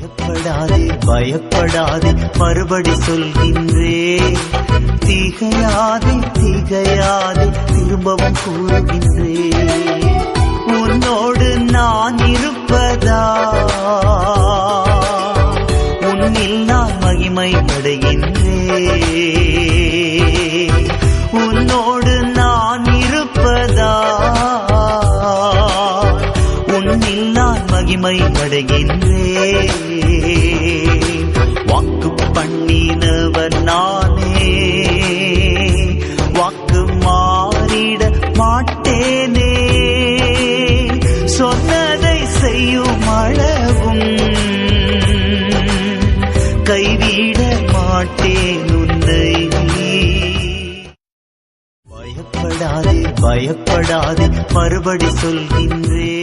பயப்படாதே பயப்படாதே மறுபடி சொல்கின்றே திகையாதே திகையாதே திரும்பவும் கூறுகின்றே உன்னோடு நான் இருப்பதா? உன்னில் நான் மகிமை அடைகின்றே உன்னோடு நான் இருப்பதா? உன்னில் நான் மகிமை அடைகின்றே வாக்கு நானே. வாக்கு மாறிட மாட்டேனே. சொன்னதை செய்யும் அளவும் கைவிட மாட்டேன் உன்னை பயப்படாதே பயப்படாதே மறுபடி சொல்கின்றே